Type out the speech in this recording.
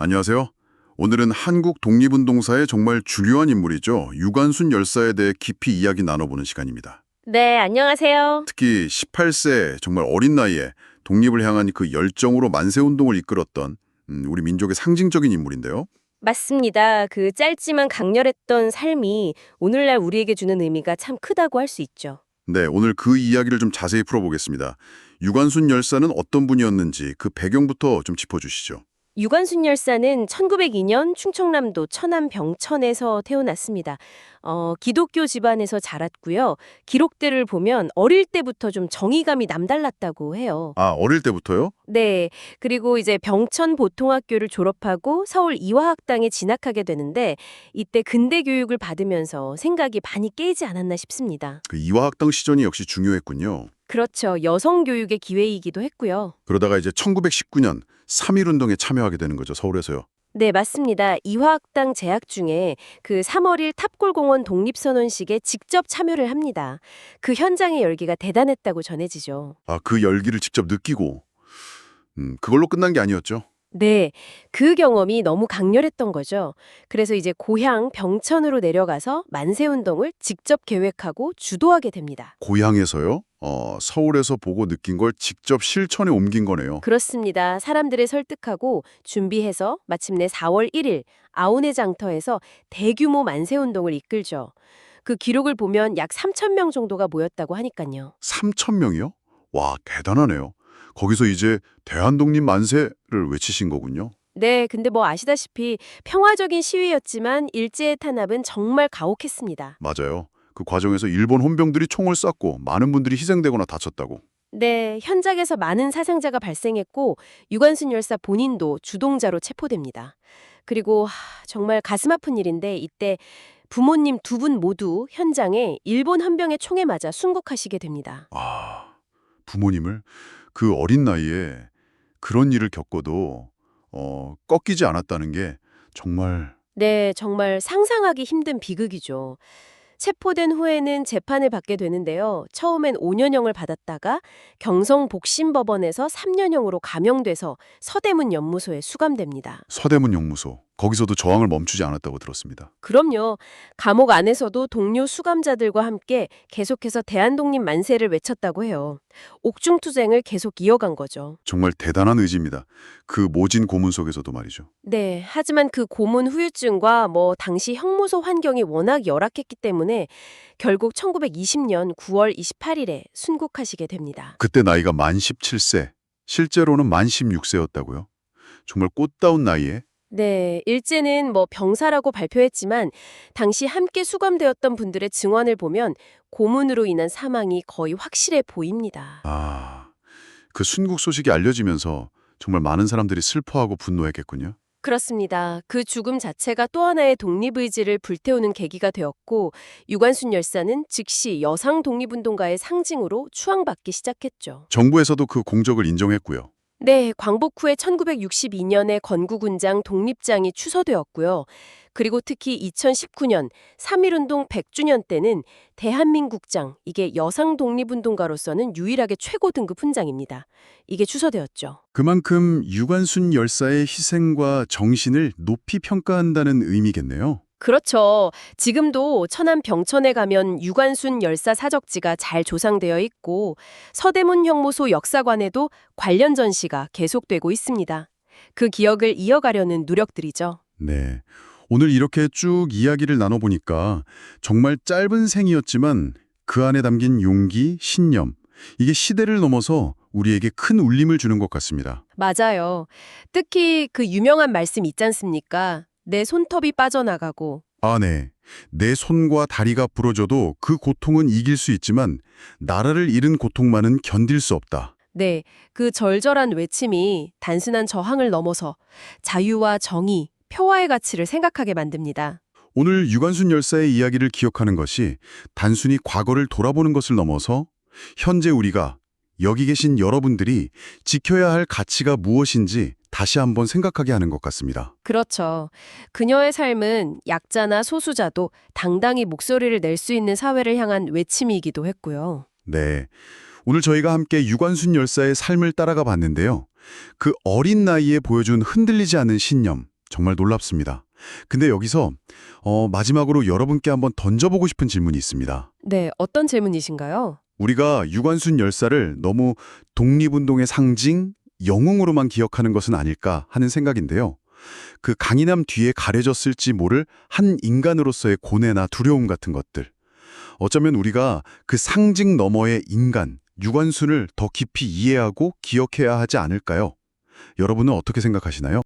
안녕하세요. 오늘은 한국 독립운동사의 정말 중요한 인물이죠. 유관순 열사에 대해 깊이 이야기 나눠보는 시간입니다. 네, 안녕하세요. 특히 18세 정말 어린 나이에 독립을 향한 그 열정으로 만세운동을 이끌었던 음, 우리 민족의 상징적인 인물인데요. 맞습니다. 그 짧지만 강렬했던 삶이 오늘날 우리에게 주는 의미가 참 크다고 할 수 있죠. 네, 오늘 그 이야기를 좀 자세히 풀어보겠습니다. 유관순 열사는 어떤 분이었는지 그 배경부터 좀 짚어주시죠. 유관순 열사는 1902년 충청남도 천안 병천에서 태어났습니다. 어, 기독교 집안에서 자랐고요. 기록들을 보면 어릴 때부터 좀 정의감이 남달랐다고 해요. 아, 어릴 때부터요? 네. 그리고 이제 병천 보통학교를 졸업하고 서울 이화학당에 진학하게 되는데 이때 근대 교육을 받으면서 생각이 많이 깨지 않았나 싶습니다. 그 이화학당 시전이 역시 중요했군요. 그렇죠. 여성 교육의 기회이기도 했고요. 그러다가 이제 1919년 3.1운동에 참여하게 되는 거죠, 서울에서요. 네, 맞습니다. 이화학당 재학 중에 그 3월 1 탑골공원 독립선언식에 직접 참여를 합니다. 그 현장의 열기가 대단했다고 전해지죠. 아, 그 열기를 직접 느끼고 음, 그걸로 끝난 게 아니었죠. 네, 그 경험이 너무 강렬했던 거죠. 그래서 이제 고향 병천으로 내려가서 만세운동을 직접 계획하고 주도하게 됩니다. 고향에서요? 어, 서울에서 보고 느낀 걸 직접 실천에 옮긴 거네요. 그렇습니다. 사람들을 설득하고 준비해서 마침내 4월 1일 아우네 장터에서 대규모 만세운동을 이끌죠. 그 기록을 보면 약 3천 명 정도가 모였다고 하니까요. 3천 명이요? 와, 대단하네요. 거기서 이제 대한독립 만세를 외치신 거군요. 네, 근데 뭐 아시다시피 평화적인 시위였지만 일제의 탄압은 정말 가혹했습니다. 맞아요. 그 과정에서 일본 혼병들이 총을 쐈고 많은 분들이 희생되거나 다쳤다고. 네, 현장에서 많은 사상자가 발생했고 유관순 열사 본인도 주동자로 체포됩니다. 그리고 하, 정말 가슴 아픈 일인데 이때 부모님 두 분 모두 현장에 일본 헌병의 총에 맞아 순국하시게 됩니다. 아, 부모님을 그 어린 나이에 그런 일을 겪어도 어, 꺾이지 않았다는 게 정말 네, 정말 상상하기 힘든 비극이죠. 체포된 후에는 재판을 받게 되는데요. 처음엔 5년형을 받았다가 경성복심법원에서 3년형으로 감형돼서 서대문 연무소에 수감됩니다. 서대문 영무소 거기서도 저항을 멈추지 않았다고 들었습니다. 그럼요. 감옥 안에서도 동료 수감자들과 함께 계속해서 대한독립 만세를 외쳤다고 해요. 옥중투쟁을 계속 이어간 거죠. 정말 대단한 의지입니다. 그 모진 고문 속에서도 말이죠. 네, 하지만 그 고문 후유증과 뭐 당시 형무소 환경이 워낙 열악했기 때문에 결국 1920년 9월 28일에 순국하시게 됩니다. 그때 나이가 만 17세, 실제로는 만 16세였다고요. 정말 꽃다운 나이에 네, 일제는 뭐 병사라고 발표했지만 당시 함께 수감되었던 분들의 증언을 보면 고문으로 인한 사망이 거의 확실해 보입니다. 아, 그 순국 소식이 알려지면서 정말 많은 사람들이 슬퍼하고 분노했겠군요. 그렇습니다. 그 죽음 자체가 또 하나의 독립의지를 불태우는 계기가 되었고 유관순 열사는 즉시 여성 독립운동가의 상징으로 추앙받기 시작했죠. 정부에서도 그 공적을 인정했고요. 네, 광복 후에 1962년에 건국훈장 독립장이 추서되었고요. 그리고 특히 2019년 3.1운동 100주년 때는 대한민국장, 이게 여성 독립운동가로서는 유일하게 최고 등급 훈장입니다. 이게 추서되었죠. 그만큼 유관순 열사의 희생과 정신을 높이 평가한다는 의미겠네요. 그렇죠. 지금도 천안 병천에 가면 유관순 열사 사적지가 잘 조상되어 있고 서대문 형무소 역사관에도 관련 전시가 계속되고 있습니다. 그 기억을 이어가려는 노력들이죠. 네. 오늘 이렇게 쭉 이야기를 나눠보니까 정말 짧은 생이었지만 그 안에 담긴 용기, 신념, 이게 시대를 넘어서 우리에게 큰 울림을 주는 것 같습니다. 맞아요. 특히 그 유명한 말씀 있지 않습니까? 내 손톱이 빠져나가고 아, 네. 내 손과 다리가 부러져도 그 고통은 이길 수 있지만 나라를 잃은 고통만은 견딜 수 없다. 네, 그 절절한 외침이 단순한 저항을 넘어서 자유와 정의, 평화의 가치를 생각하게 만듭니다. 오늘 유관순 열사의 이야기를 기억하는 것이 단순히 과거를 돌아보는 것을 넘어서 현재 우리가 여기 계신 여러분들이 지켜야 할 가치가 무엇인지 다시 한번 생각하게 하는 것 같습니다. 그렇죠. 그녀의 삶은 약자나 소수자도 당당히 목소리를 낼 수 있는 사회를 향한 외침이기도 했고요. 네. 오늘 저희가 함께 유관순 열사의 삶을 따라가 봤는데요. 그 어린 나이에 보여준 흔들리지 않은 신념, 정말 놀랍습니다. 근데 여기서 어, 마지막으로 여러분께 한번 던져보고 싶은 질문이 있습니다. 네, 어떤 질문이신가요? 우리가 유관순 열사를 너무 독립운동의 상징, 영웅으로만 기억하는 것은 아닐까 하는 생각인데요. 그 강인함 뒤에 가려졌을지 모를 한 인간으로서의 고뇌나 두려움 같은 것들. 어쩌면 우리가 그 상징 너머의 인간, 유관순을 더 깊이 이해하고 기억해야 하지 않을까요? 여러분은 어떻게 생각하시나요?